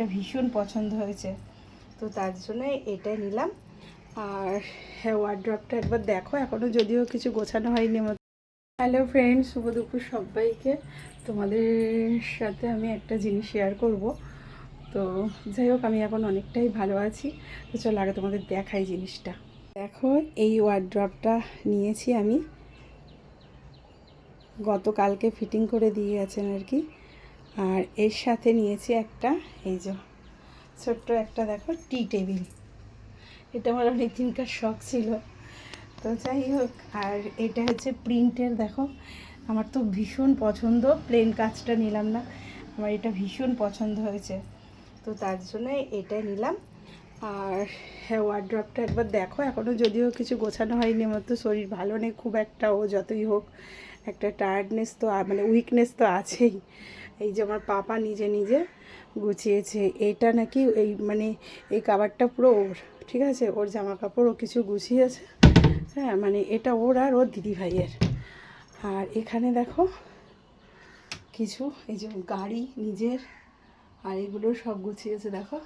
এটা ভীষণ পছন্দ হয়েছে। তো তার জন্য এটাই নিলাম। আর হ্যাঁ ওয়ার্ড্রপটা একবার দেখো এখনও যদিও কিছু গোছানো হয়নি আমার হ্যালো ফ্রেন্ড শুভ দুপুর সবাইকে। তোমাদের সাথে আমি একটা জিনিস শেয়ার করব। তো যাই হোক, আমি এখন অনেকটাই ভালো আছি। তো চলো আগে তোমাদের দেখাই জিনিসটা। দেখো, এই ওয়ার্ড্রপটা নিয়েছি আমি। গতকালকে ফিটিং করে দিয়ে গেছেন আর কি। আর এর সাথে নিয়েছি একটা, এই যে ছোট্ট একটা দেখো টি টেবিল। এটা আমার অনেক দিনকার শখ ছিল। তো যাই হোক, আর এটা হচ্ছে প্রিন্টের দেখো। আমার তো ভীষণ পছন্দ, প্লেন কাজটা নিলাম না। আমার এটা ভীষণ পছন্দ হয়েছে। তো তার জন্য এটা নিলাম। আর হ্যাঁ ওয়ার্ড্রপটা একবার দেখো। এখনও যদিও কিছু গোছানো হয়নি, আমার তো শরীর ভালো নেই খুব একটা, ও যতই হোক, একটা টায়ার্ডনেস তো মানে উইকনেস তো আছেই। এই যে আমার পাপা নিজে নিজে গুছিয়েছে। এইটা নাকি এই মানে এই কাবারটা পুরো ওর, ঠিক আছে? ওর জামা কাপড় ও কিছু গুছিয়েছে। হ্যাঁ মানে এটা ওর আর ওর দিদি ভাইয়ের। আর এখানে দেখো কিছু, এই যে গাড়ি নিজের, আর এগুলো সব গুছিয়েছে, দেখো?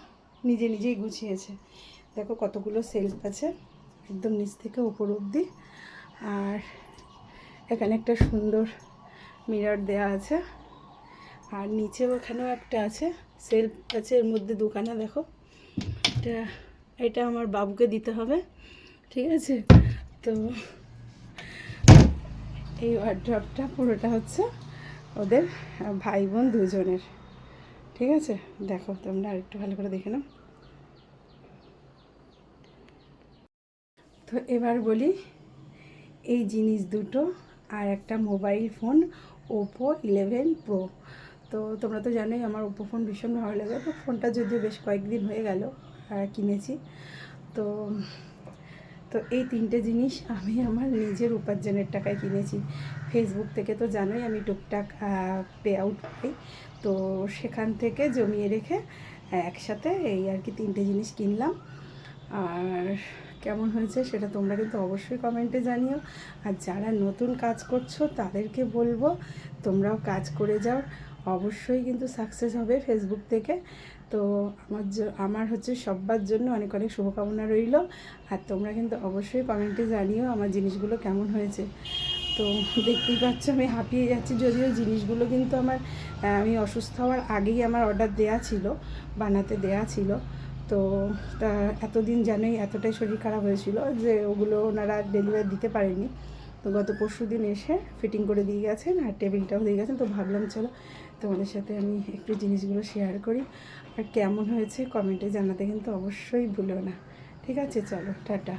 নিজে নিজেই গুছিয়েছে। দেখো কতগুলো সেলফ আছে, একদম নিচ থেকে উপর অবধি। আর এখানে একটা সুন্দর মিরর দেওয়া আছে। আর নিচেও ওখানেও একটা আছে, সেলফ আছে, এর মধ্যে দোকানে দেখো। এটা এটা আমার বাবুকে দিতে হবে, ঠিক আছে? তো এই ওয়ার্ড্রপটা পুরোটা হচ্ছে ওদের ভাই বোন দুজনের, ঠিক আছে? দেখো, তোমরা আরেকটু ভালো করে দেখে নাও। তো এবার বলি, এই জিনিস দুটো আর একটা mobile phone Oppo eleven pro তো তোমরা তো জানোই আমার ওপো ফোন ভীষণ ভালো লাগে, তো ফোনটা যদিও বেশ কয়েকদিন হয়ে গেল কিনেছি। তো তো এই তিনটে জিনিস আমি আমার নিজের উপার্জনের টাকায় কিনেছি। ফেসবুক থেকে তো জানোই আমি টুকটাক পে আউট পাই। তো সেখান থেকে জমিয়ে রেখে, একসাথে এই আর কি তিনটে জিনিস কিনলাম। আর কেমন হয়েছে সেটা তোমরা কিন্তু অবশ্যই কমেন্টে জানিও। আর যারা নতুন কাজ করছ, তাদেরকে বলব তোমরাও কাজ করে যাও। অবশ্যই কিন্তু সাকসেস হবে ফেসবুক থেকে। তো আমার আমার হচ্ছে সব্বার জন্য অনেক অনেক শুভকামনা রইল। আর তোমরা কিন্তু অবশ্যই কমেন্টে জানিও আমার জিনিসগুলো কেমন হয়েছে। তো দেখতেই পাচ্ছ আমি হাঁপিয়ে যাচ্ছি, যদিও জিনিসগুলো কিন্তু আমার আমি অসুস্থ হওয়ার আগেই আমার অর্ডার দেয়া ছিল, বানাতে দেয়া ছিল। তো তা এতদিন জানোই এতটাই শরীর খারাপ হয়েছিল যে ওগুলো ওনারা ডেলিভারি দিতে পারেনি তো গত পরশু দিন এসে ফিটিং করে দিয়ে গেছেন আর টেবিলটাও দিয়ে গেছেন তো ভাবলাম, চলো তোমাদের সাথে আমি একটু জিনিসগুলো শেয়ার করি আর কেমন হয়েছে কমেন্টে জানাতে কিন্তু অবশ্যই ভুলো না। ঠিক আছে, চলো, টাটা।